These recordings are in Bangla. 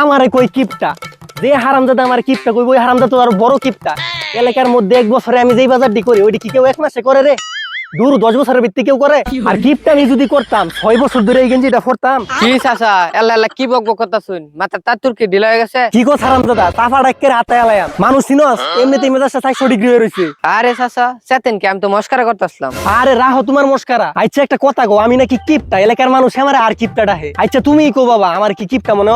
আমারে কই কিপটা? যে হারামজাদা আমার কিপটা কই ওই হারামজাদা তো আর বড় কিপটা। এলাকার মধ্যে এক বছরে আমি যেই বাজারটি করি, ওইটি কি কেউ এক মাসে করে রে? দূর দশ বছরের ভিত্তি কেউ করে? আর কিপটা আমি যদি করতাম ছয় বছর ধরে এই গেঞ্জিটা পরতাম। কি চাচা এল্লা এল্লা কি বক বক কথা শুন মাথা তার তোর কি ঢিলা হয়ে গেছে? কি কো হারামজাদা তাফা ডাক্কের হাতে আলায়াম। মানুষ চিনস মেজাজটা চারশো ডিগ্রি হয়ে রয়েছে আরে চাচা চেতেন কি আমি তো মস্কারা করতেছিলাম। আরে রাহো তোমার মস্কারা। আচ্ছা একটা কথা গো আমি নাকি কিপটা? এলাকার মানুষ আমার আর কিপটা ডাহে আচ্ছা তুমিই কো বাবা আমার কি কিপটা মনে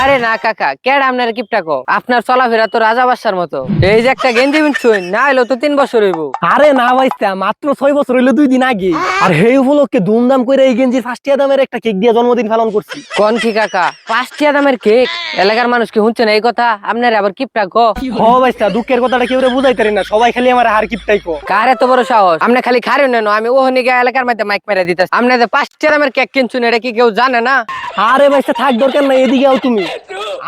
আরে না কাকা কেডা আপনার কিপটা কো আপনার চলাফেরা তো রাজা বাসার মতো। এই যে একটা গেঞ্জি বিনছুন না হইল তো তিন বছর হইব। আরে না ভাইস্তা মাত্র ছয় বছর হইল দুই দিন আগে। আর সেই উপলক্ষে ধুমধাম করে এই গেঞ্জির ফার্স্ট দামের একটা কেক দিয়ে জন্মদিন পালন করছি। কোন কি কাকা? পাঁচটিয়া দামের কেক? এলাকার মানুষ কি শুনছেন এই কথা? আপনার আবার কিপটা কো? হ ভাইস্তা দুঃখের কথাটা কেউ বুঝাইতারি না। সবাই খালি আমার হার কিপটাই কো। কার এত বড় সাহস? আপনি খালি খারে নেন আমি ওহনি গিয়ে এলাকার মধ্যে মাইক মেরে দিতে আপনি যে পাঁচটিয়া দামের কেক কিনছুন এটা কি কেউ জানে না? আরে ভাইস্তা থাক দরকার নাই এদিকে আও তুমি।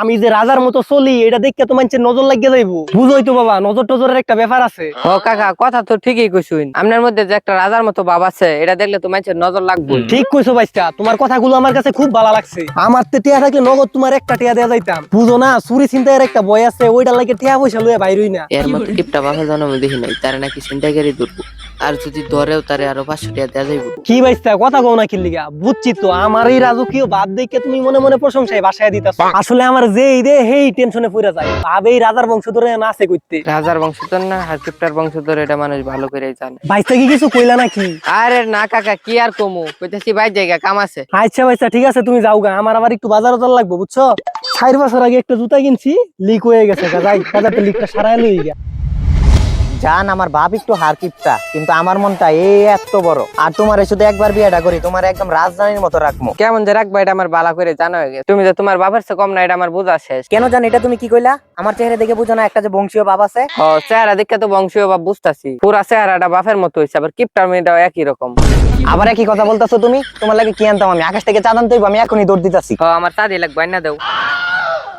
আমি যে রাজার মতো চলি এটা দেখে তো মানুষের নজর লাগিয়ে যাইবো। বুঝোই তো বাবা নজর টজরের একটা ব্যাপার আছে। ও কাকা কথা তো ঠিকই কইছুন আপনার মধ্যে যে একটা রাজার মতো বাবা আছে এটা দেখলে তো মানুষের নজর লাগবে। ঠিক কইছো ভাইটা তোমার কথাগুলো আমার কাছে খুব ভালো লাগছে। আমার তো টিয়া থাকলে নগদ তোমার একটা টিয়া দেয়া যাইতাম। বুঝো না চুরি চিন্তায়ের একটা বই আছে ওইটা লাগে টিয়া পয়সা লুয়ে বাইরই না। এর মতো টিপটা বাবা জন্ম দেখি নাই তারে নাকি ছিনতাইকারী ধরবো আর যদি ধরেও তারে আরও পাঁচশো টাকা দেওয়া যাইব। কি ভাইস্তা কথা কও না কিল্লিগা। বুঝছি তো আমার এই রাজকীয় ভাব দেখে তুমি মনে মনে প্রশংসায় বাসায় দিতাছ। আসলে আমার যেই দে হেই টেনশনে পড়ে যায়। ভাব এই রাজার বংশ ধরে নাচে করতে রাজার বংশধর না আর কিপটার বংশধর এটা মানুষ ভালো করে জানে। ভাইস্তা কি কিছু কইলা নাকি? আরে না কাকা কি আর কমু? কইতেছি ভাই জায়গা কাম আছে। আচ্ছা ভাইস্তা ঠিক আছে তুমি যাও গা। আমার আবার একটু বাজার বাজার লাগবে বুঝছ? চার বছর আগে একটা জুতা কিনছি লিক হয়ে গেছে যাই বাজারটা লিকটা সারাই লই গা জান আমার বাপ একটু হারকিপটা কিন্তু আমার মনটা এই এত বড়। আর তোমার শুধু একবার বিয়েটা করি তোমার একদম রাজধানীর মতো রাখব কেমন যে রাখবা এটা আমার বালা করে জানা হয়ে গেছে। তুমি যে তোমার বাবার চেয়ে কম না এটা আমার বোঝা শেষ। কেন জান এটা তুমি কি কইলা? আমার চেহারা দেখে বুঝো না একটা যে বংশীয় বাপ আছে? চেহারা দেখে তো বংশীয় বাপ বুঝতাছি। পুরা চেহারাটা বাপের মতো হয়েছে আবার কিপটার মেয়েটাও একই রকম। আবার একই কথা বলতেছো তুমি? তোমার লাগে কি আনতাম আমি? আকাশ থেকে চাঁদ আনতে আমি এখনই দৌড় দিতেছি। আমার তাদি লাগবে না দেও।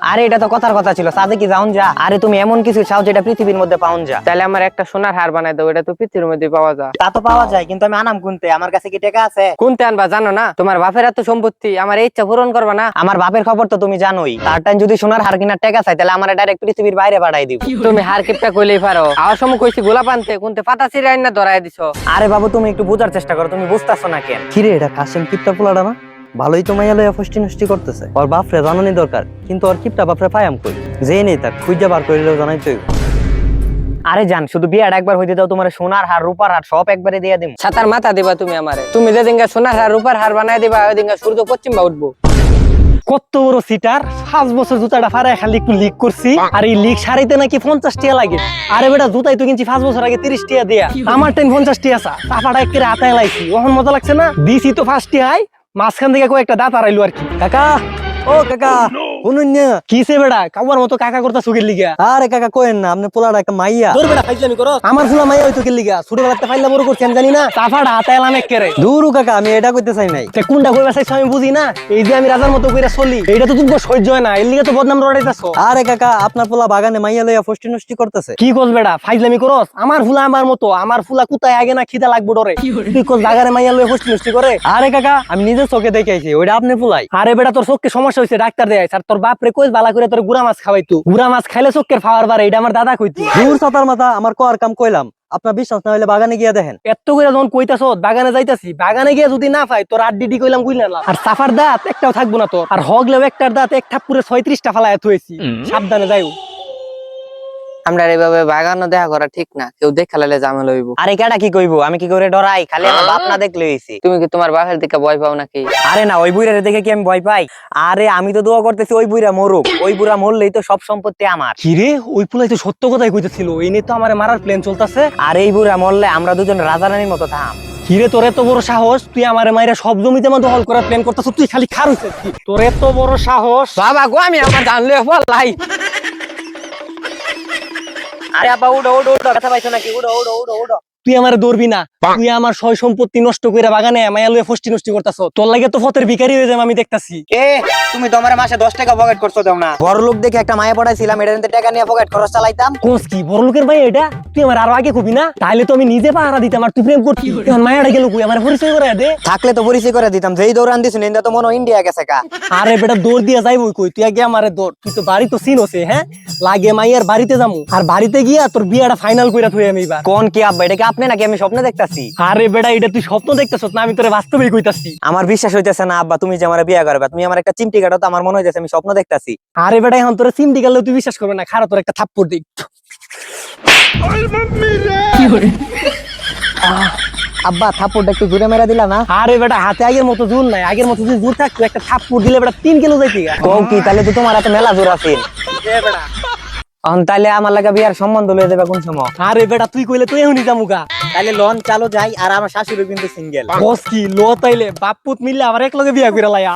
আরে এটা তো কথার কথা ছিল। সাদে কি যাউন যা? আরে তুমি এমন কিছু চাও যেটা পৃথিবীর মধ্যে পাউন যা। তাহলে আমার একটা সোনার হার বানাই দাও এটা তো পৃথিবীর মধ্যে পাওয়া যায় তা তো পাওয়া যায় কিন্তু আমি আনাম কুনতে? আমার কাছে কি টাকা আছে? কোনতে আনবা জানো না? তোমার বাপের এত সম্পত্তি আমার এই ইচ্ছা পূরণ করবা না? আমার বাপের খবর তো তুমি জানোই। তার টাইম যদি সোনার হার কিনার টাকা চাই তাহলে আমার ডাইরেক্ট পৃথিবীর বাইরে পাঠাই দিব তুমি হার কিপটা কইলেই পারো। আমার সময় কইছি গোলাপ আনতে কোনতে পাতা ছিঁড়ে আইন না ধরাই দিছো। আরে বাবু তুমি একটু বোঝার চেষ্টা করো তুমি বুঝতেছো না কেন? কিরে এটা কাশেম কিপটা পোলাটা না? ভালোই তো মাইয়া লইয়া ফষ্টি নষ্টি করতেছে। ওর বাপরে জানানি দরকার কিন্তু ওর কিপটা বাপরে পায়াম কই? যে নেই তাক খুঁজে বার করিলেও জানাই তুই আরে জান শুধু বিয়াটা একবার হইতে দাও তোমার সোনার হার রূপার হার সব একবারে দিয়ে দিম। ছাতার মাথা দিবা তুমি আমারে। তুমি যে দিনকা সোনার হার রূপার হার বানাই দিবা ওই দিনকা সূর্য পশ্চিম বা উঠবো। কত বড় সিটার পাঁচ বছর জুতাটা ফারায় খালি একটু লিক করছি আর এই লিক সারাইতে নাকি পঞ্চাশ টিয়া লাগে। আরে বেটা জুতাই তো কিনছি পাঁচ বছর আগে তিরিশ টিয়া দিয়া। আমার টাইম পঞ্চাশ টিয়া আসা তাফাটা একেবারে হাতায় লাইছি ওখান মজা লাগছে না? দিছি তো ফার্স্ট টিয়াই মাঝখান থেকে কয়েকটা দাঁত হারাইলো আর কি। কাকা? ও কাকা শুনুন না কিসে বেটা কাউয়ার মতো কাকা করতা সুখের লিগা। আরে কাকা কোয়েন না আপনি পোলাটা একটা মাইয়া। তোর বেটা ফাইজলামি করো আমার ফুলা মাইয়া হইতো কে লিগা। ছোটবেলাতে ফাইলা বড় করছি জানি না। তাফাটা হাতায় এলাম একেবারে দূরু কাকা আমি এটা কইতে চাই নাই। তে কোনটা কইবা চাইছো আমি বুঝি না। এই যে আমি রাজার মতো কইরা চলি এইটা তো তুমি সহ্য হয় না। এর লিগে তো বদনাম রড়াইতাছো আরে কাকা আপনার পোলা বাগানে মাইয়া লইয়া ফষ্টি নষ্টি করতেছে। কি করছ বেটা ফাইজলামি করস? আমার ফুলা আমার মতো আমার ফুলা কুতায় আগে না খিদা লাগবো ডরে। তুই কোস বাগারে মাইয়া লইয়া হস্তি নষ্টি করে? আরে কাকা আমি নিজে চোখে দেখে আইছি ওইটা আপনি পোলাই আরে বেটা তোর চোখকে সমস্যা হইছে ডাক্তার দেয় আর তোর বাপ রে কইস বালা করে তোর গুড়া মাছ খাওয়াইতু। গুড়া মাছ খাইলে চোখের ফাওয়ার বারে এটা আমার দাদা কইতি। দূর সাতার মাথা আমার কর কাম কইলাম। আপনার বিশ্বাস না হইলে বাগানে গিয়া দেখেন। এত করে যখন কইতাছ বাগানে যাইতাছি বাগানে গিয়ে যদি না পাই তোর আড্ডি ডিডি কইলাম কইলে না। আর সাফার দাঁত একটাও থাকব না তোর। আর হগলেও একটার দাঁত এক থাপ্পুরে ছয়ত্রিশটা ফালায় থুয়েছি। সাবধানে যাইও। আমরা এইভাবে বাগানো দেখা করা ঠিক না। কেউ দেখে লালে জামেলা হইব। আরে কেডা কি কইবো? আমি কি করে ডরাই? খালি আমার বাপ না দেখলে হইছি। তুমি কি তোমার বাপের দিকে ভয় পাও নাকি? আরে না ওই বুইরা দেখে কি আমি ভয় পাই? আরে আমি তো দোয়া করতেছি ওই বুইরা মরুক। ওই বুড়া মরলেই তো সব সম্পত্তি আমার। কিরে ওই পুলাই তো সত্য কথাই কইতেছিল। এই নিয়ে তো আমার মারার প্ল্যান চলতেছে। আর এই বুড়া মরলে আমরা দুজন রাজা রানীর মতো থাম। কিরে তোর এত বড় সাহস? তুই আমার মাইরা সব জমিতে আমার দখল করার প্ল্যান করতেছ। তুই খালি খার হইছিস কি? তোর এত বড় সাহস? বাবা গো আমি আমার জানলে লাই আরে আপা উড়ো উড়ো উড়ো কথা পাইছো নাকি উড়ো উড়ো উড়ো উড়ো তুই আমার দৌড়বি না। তুই আমার সয় সম্পত্তি নষ্ট করে বাগানে মায়া লয়ে ফষ্টি নষ্ট করতাছ। তোর লাগে তো ফতের ভিখারি হয়ে যাবে আমি দেখতাছি। এ তুমি তো আমার মাসে দশ টাকা পকেট করছ দাও না। বড় লোক দেখে একটা মায়া পড়াইছিলাম এটা নিতে টাকা নিয়ে পকেট খরচ চালাইতাম। কোস কি বড় লোকের ভাই এটা? তুই আমার আরও আগে কবি না? তাহলে তো আমি নিজে পাহারা দিতাম আর তুই প্রেম করতি। এখন মায়াটা গেল কই? আমার পরিচয় করে দে। থাকলে তো পরিচয় করে দিতাম যেই দৌড়ান দিছ নিন্দা তো মনে ইন্ডিয়া গেছে কা আরে বেটা দৌড় দিয়া যাইবো কই? তুই আগে আমারে দৌড়। তুই তো বাড়ি তো চিনোছে হ্যাঁ? লাগে মাইয়ার বাড়িতে যামু। আর বাড়িতে গিয়া তোর বিয়াটা ফাইনাল কইরা থই আমি এবার। কোন কি আব্বা এটা কি আপনি নাকি আমি স্বপ্নে দেখতাছি? আরে বেটা এটা তুই স্বপ্ন দেখতেছ না আমি তোরে বাস্তবেই কইতাছি। আমার বিশ্বাস হইতেছে না আব্বা তুমি যে আমার বিয়ে করবে তুমি আমার একটা চিমটি কাটো তো আমার মনে হইতেছে আমি স্বপ্ন দেখতাছি। আরে বেটা এখন তোরে চিমটি গেলে তুই বিশ্বাস করবে না খারাপ তোর একটা থাপ্পড় দিই আব্বা থাপ্পড়টা একটু জোরে মেরা দিলা না? আরে বেটা হাতে আগের মতো জোর নাই আগের মতো যদি জোর থাকতো একটা থাপ্পড় দিলে বেটা তিন কিলো যাইতি গা। কও কি তাহলে তো তোমার হাতে মেলা জোর আছে। এখন তাহলে আমার লাগা বিয়ার সম্বন্ধ লয়ে দেবে কোন সময়? আরে বেটা তুই কইলে তুই এখনই জামুকা তাহলে লন চালো যাই আর আমার শাশুড়ি কিন্তু সিঙ্গেল বস কি লো তাইলে। বাপ পুত মিললে আবার এক লগে বিয়া করে লাইয়া